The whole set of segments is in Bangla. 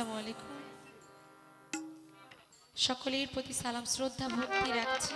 আসসালামু আলাইকুম। সকলের প্রতি সালাম, শ্রদ্ধা, ভক্তি রাখছি।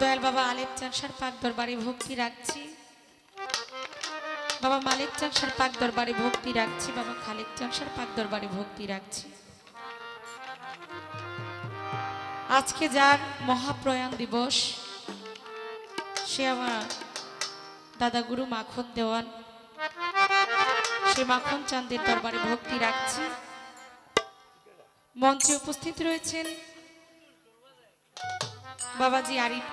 দয়াল বাবা আলেপ চানসার পাক দরবারে ভক্তি রাখছি। বাবা মালিক চানসার পাক দরবারে ভক্তি রাখছি। বাবা খালেক চানসার পাক দরবারে ভক্তি রাখছি। আজকে যার মহাপ্রয়াণ দিবস, সে আমার দাদা গুরু মাখন দেওয়ান। সে মাখন চাঁদের দরবারে ভক্তি রাখছি। মঞ্চে উপস্থিত রয়েছেন বাবাজি আরিফ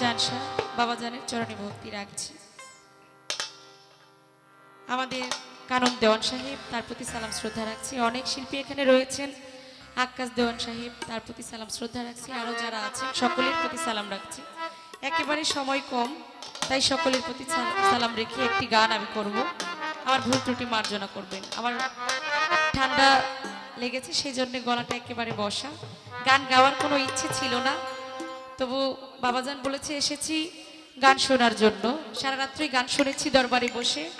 জানসা বাবাজানের চরণে ভক্তি রাখছি। আমাদের কানন দেওয়ান সাহেব, তার প্রতি সালাম, শ্রদ্ধা রাখছি। অনেক শিল্পী এখানে রয়েছেন। আকাশ দেওয়ান সাহেব, তার প্রতি সালাম, শ্রদ্ধা রাখছি। আরও যারা আছেন, সকলের প্রতি সালাম রাখছি। একেবারে সময় কম, তাই সকলের প্রতি সালাম রেখে একটি গান আমি করব। আমার ভুল ত্রুটি মার্জনা করবেন। আমার ঠান্ডা লেগেছে, সেই জন্য গলাটা একেবারে বসা। গান গাওয়ার কোনো ইচ্ছে ছিল না। তবু বাবাজান বলেছে, এসেছি গান শোনার জন্য। সারা রাত্রি গান শুনেছি দরবারে বসে।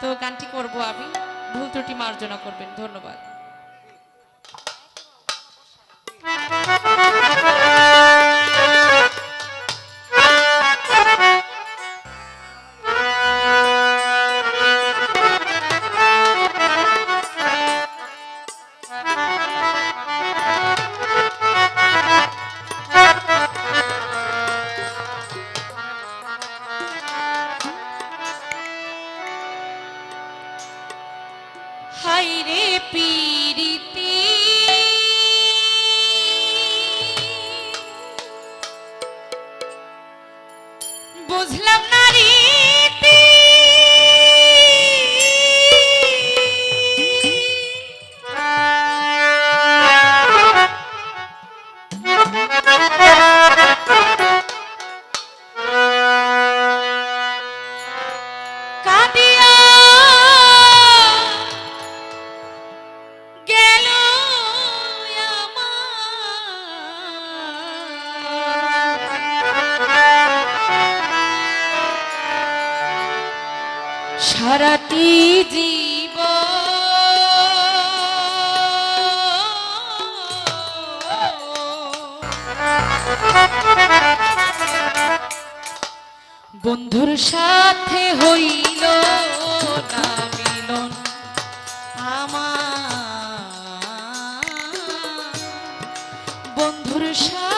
তো গানটি করব আমি। ভুল ত্রুটি মার্জনা করবেন। ধন্যবাদ। বন্ধুর সাথে হইল না মিলন। আমার বন্ধুর সাথে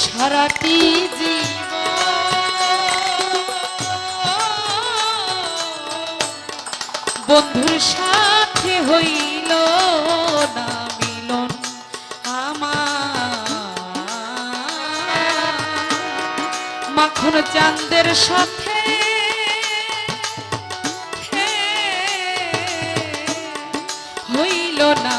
সারাটি বন্ধুর সাথে হইল না মিলন আমার। মাখন চাঁদের সাথে হইল না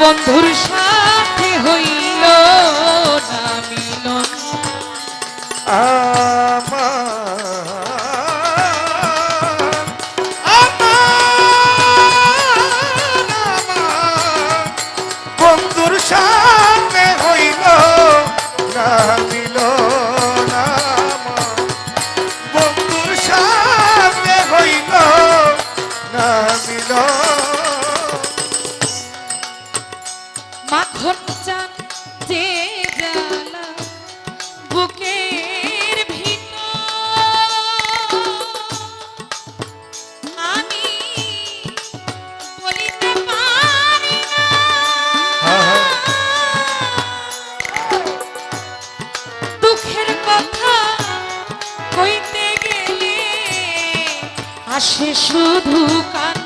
বন্ধুর সাথে হইল না মিলন। আ আসে শুধু কান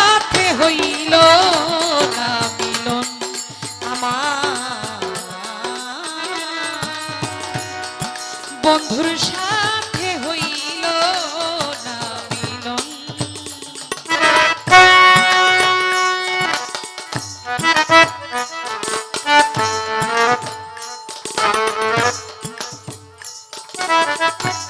বন্ধুর সাথে হইল না মিলন। Thank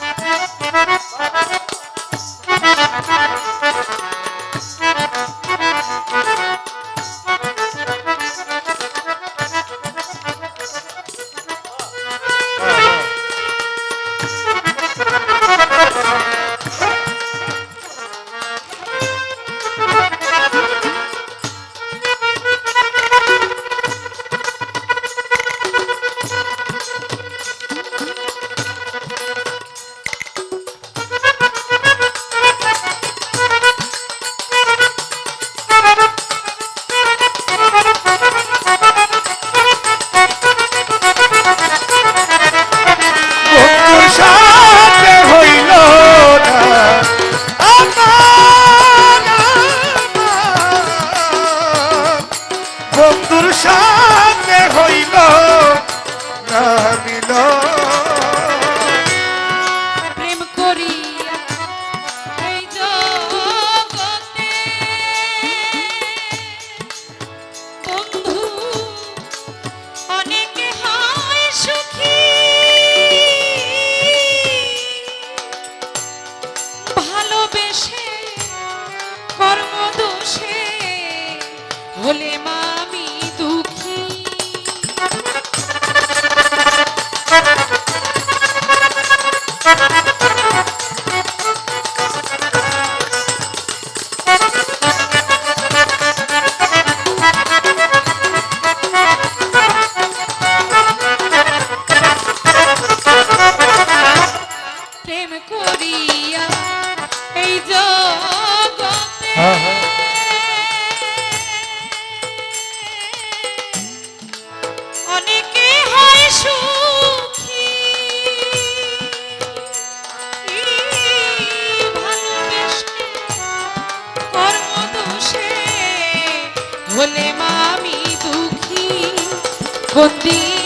হলে মামি দুঃখী বন্দী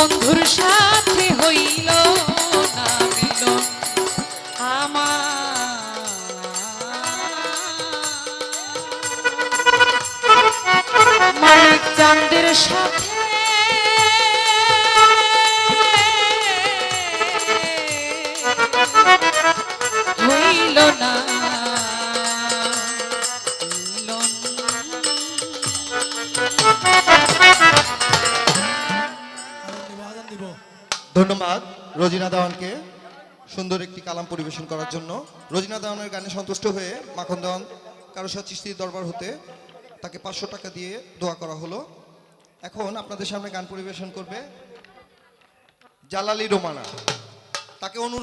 বন্ধুর সাথে হইল না মিলন আমার। মালিক চান্দের সাথে হইল না মিলন। ধন্যবাদ রোজিনা দেওয়ানকে সুন্দর একটি কালাম পরিবেশন করার জন্য। রোজিনা দেওয়ানের গানে সন্তুষ্ট হয়ে মাখন দেওয়ান কারোসা চিস্তির দরবার হতে তাকে পাঁচশো টাকা দিয়ে দোয়া করা হলো। এখন আপনাদের সামনে গান পরিবেশন করবে জালালি রোমানা। তাকে অনুরোধ